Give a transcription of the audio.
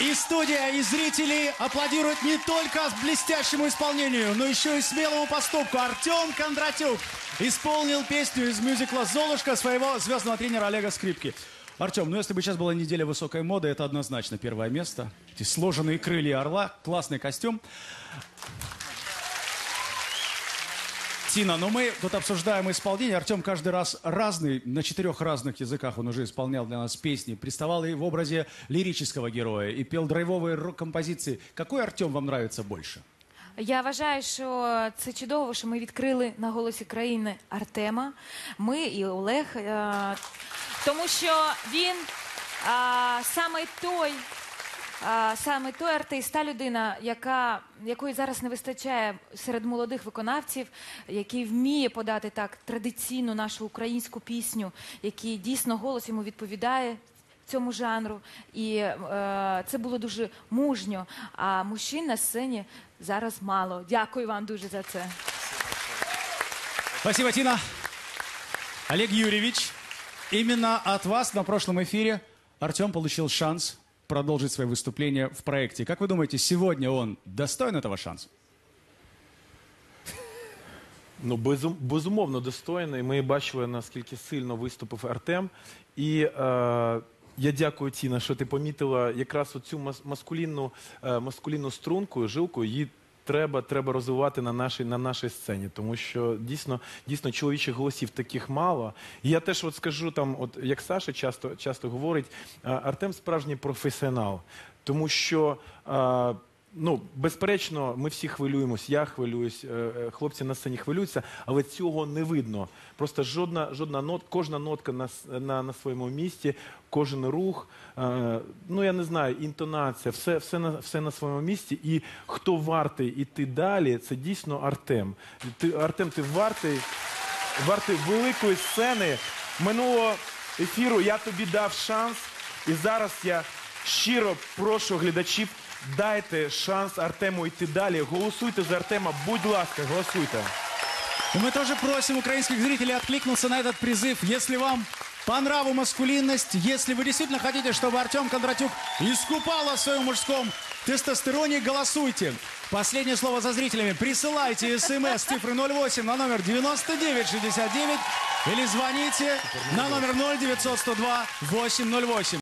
И студия, и зрители аплодируют не только блестящему исполнению, но еще и смелому поступку. Артем Кондратюк исполнил песню из мюзикла «Золушка» своего звездного тренера Олега Скрипки. Артем, ну если бы сейчас была неделя высокой моды, это однозначно первое место. Эти сложенные крылья орла, классный костюм. Тина, ну мы тут обсуждаем исполнение. Артем каждый раз разный, на четырех разных языках он уже исполнял для нас песни. Приставал и в образе лирического героя, и пел драйвовые рок-композиции. Какой Артем вам нравится больше? Я вважаю, що це чудово, що ми відкрили на голосі країни Артема. Ми і Олег, е, тому що він е, саме той. Саме той артист, та людина, яка, якої зараз не вистачає серед молодих виконавців, який вміє подати так традиційну нашу українську пісню, який дійсно голос йому відповідає цьому жанру. І е, це було дуже мужньо. А мужчин на сцені зараз мало. Дякую вам дуже за це. Спасибо, Тина. Олег Юрьевич, именно от вас на прошлом эфире Артем получил шанс продолжить свои выступления в проекте. Как вы думаете, сегодня он достоин этого шанса? Ну, безум, безумовно достойний. Ми бачили, наскільки сильно виступив Артем. І е, я дякую, Тіна, що ти помітила якраз оцю мас- маскулінну, е, маскулінну струнку, жилку, її треба, треба розвивати на нашій, на нашій сцені. Тому що дійсно, дійсно чоловічих голосів таких мало. І я теж от скажу, там, от, як Саша часто, часто говорить, Артем справжній професіонал. Тому що. Ну, безперечно, ми всі хвилюємось, я хвилююсь, е, е, хлопці на сцені хвилюються, але цього не видно. Просто жодна, жодна нот, кожна нотка на, на, на своєму місці, кожен рух, е, ну я не знаю, інтонація, все, все, на, все на своєму місці. І хто вартий іти далі, це дійсно Артем. Ти, Артем, ти вартий, вартий великої сцени. Минулого ефіру я тобі дав шанс, і зараз я щиро прошу глядачів. Дайте шанс Артему йти далі. Голосуйте за Артема, будь ласка, голосуйте. Мы тоже просим украинских зрителей откликнуться на этот призыв. Если вам по нраву маскулинность, если вы действительно хотите, чтобы Артем Кондратюк искупал о своем мужском тестостероне, голосуйте. Последнее слово за зрителями. Присылайте смс цифры 08 на номер 9969 или звоните на номер 0900 102 808.